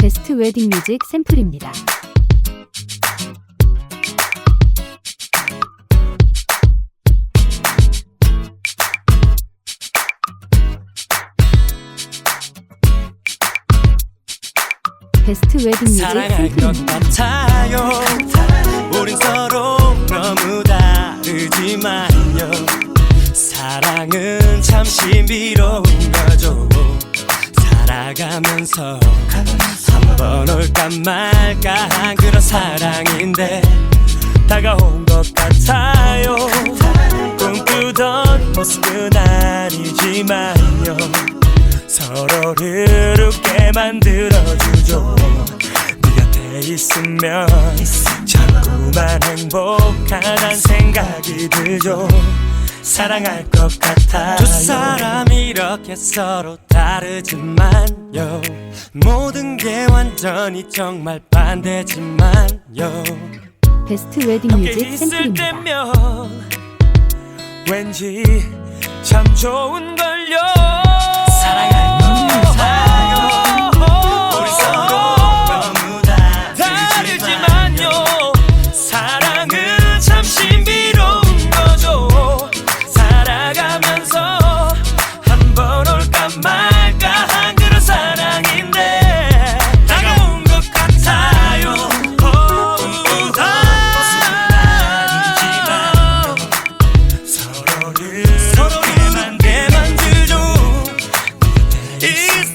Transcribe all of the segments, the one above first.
베스트 웨딩 뮤직 샘플입니다. 베스트 웨딩 뮤직 샘플입니다. 사랑은 참 신비로운 거죠 살아가면서 한 번 올까 말까 한 그런 사랑인데 다가온 것 같아요. 꿈꾸던 모습은 아니지만요. 서로를 웃게 만들어주죠. 네 곁에 있으면 자꾸만 행복하단 생각이 들죠 사랑할 것 같아요. 두 사람 이렇게 서로 다르지만요. 모든 게 완전히 정말 반대지만요. 베스트 웨딩 뮤직 샘플입니다. 왠지 참 좋은 걸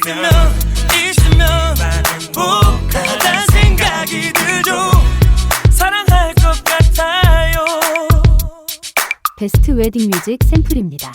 있으면 있으면 행복하단 생각이 들죠 사랑할 것 같아요 베스트 웨딩 뮤직 샘플입니다.